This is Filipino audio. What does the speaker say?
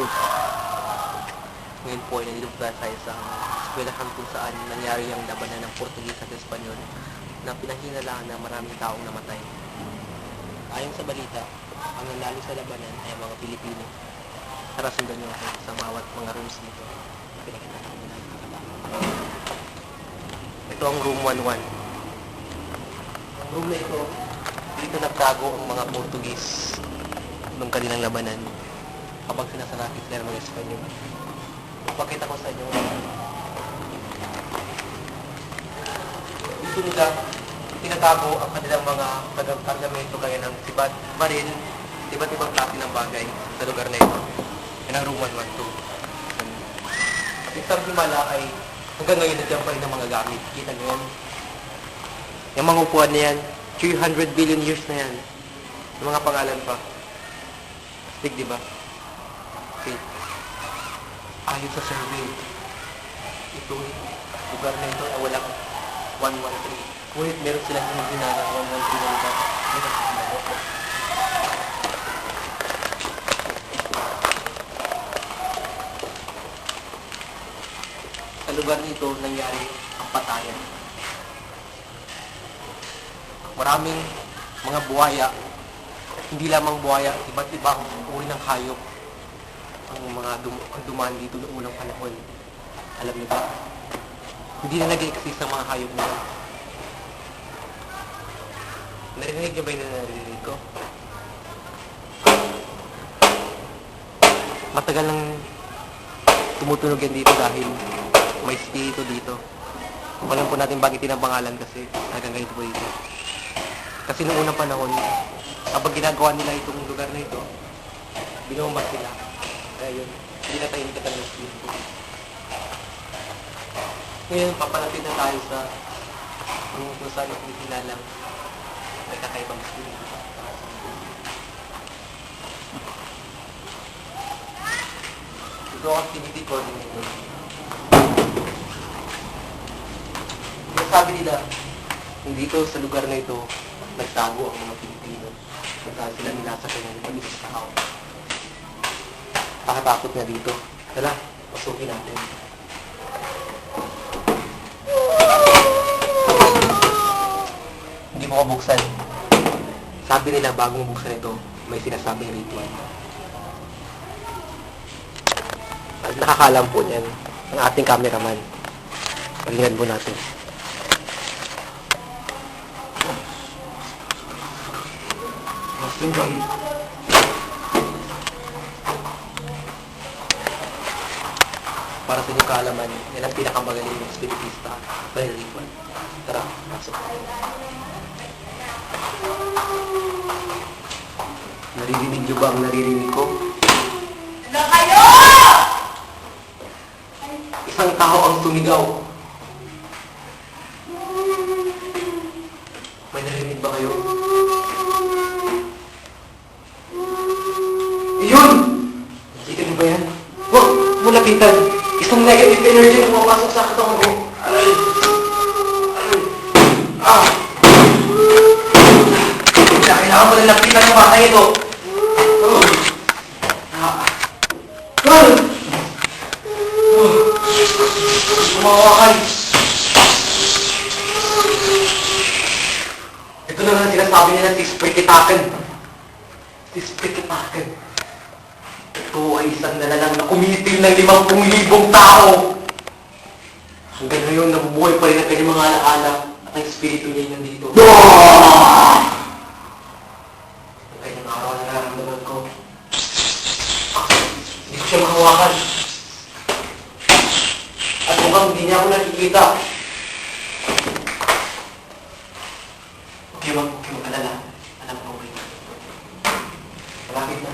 to. Ngayon po ay po tayo sa eskwelahan kung saan nangyari ang labanan ng Portugis at Espanyol na pinahinalaan na maraming taong namatay. Ayon sa balita, ang nanalo sa labanan ay mga Pilipino. Tara sundan niyo ako sa bawat mga rooms dito. Pinakita ko tao. Ito ang room 11. Ang room na ito, dito nagtago ang mga Portugis nung kanilang labanan kapag sinasarapit sila ng mga Espanyol. Pakita ko sa inyo. Dito nila tinatago ang kanilang mga tagang kargamento gaya ng sibat, baril, iba't ibang klase ng bagay sa lugar na ito. Yan ang room 112. Itong himala ay hanggang ngayon nandiyan pa rin ang mga gamit. Kita niyo yan. Yung mga upuan na yan, 300 billion years na yan. Yung mga pangalan pa. Big, di ba? Okay. Ayon sa survey, itong lugar na ito ay walang 113. Ngunit meron silang hinagina ng 113 na lugar. Meron silang Sa lugar nito nangyari ang patayan. Maraming mga buhaya, hindi lamang buhaya, iba't ibang uri ng hayop ang mga dum ang dumaan dito noong unang panahon. Alam niyo ba? Hindi na nag-exist ang mga hayop nila. Narinig niyo ba yung naririnig ko? Matagal nang tumutunog yan dito dahil may spirito dito. Walang po natin bagitin ang pangalan kasi hanggang ganito po dito. Kasi noong unang panahon, kapag ginagawa nila itong lugar na ito, binumbas sila. Kaya yun, hindi na tayo nikatan ng spirito. Ngayon, papalapit na tayo sa kung kung saan ang kinikilalang may kakaibang spirito. Ito ang activity coordinator. Yung sabi nila, dito sa lugar na ito, nagtago ang mga Pilipino. Kung saan sila ninasakay ng na tao. Nakatakot na dito. Tala, pasukin natin. Hindi mo ko buksan. Sabi nila bagong buksan ito, may sinasabing ritual. At nakakalam po niyan ang ating cameraman. Palingan po natin. Muslim Para sa kaalaman, yan ang pinakamagaling ng spiritista, Brother Rickman. Tara, pasok. Naririnig niyo ba ang naririnig ko? Na kayo! Isang tao ang sumigaw. May narinig ba kayo? Yun! Nakita niyo ba yan? Huwag mo lapitan. Isang negative energy ang pumapasok sa katawan ko. Aray! Aray! Ah! Kailangan mo na lapitan ng bata ito. Oh. Ah! Ah! Kumawakan. Ito na nga sinasabi nila tisprikitaken. Tisprikitaken. Ito ay isang nalalang na kumitil ng limang libong tao. Hanggang ngayon, nabubuhay pa rin ang kanyang mga alaala at ang espiritu niya nandito. Ang kanyang araw na nararamdaman ko. Ah, Hindi ko siya mahawakan. At mukhang hindi niya ako nakikita. Okay, wag, huwag kayong alala. Alam ko okay. Malapit na.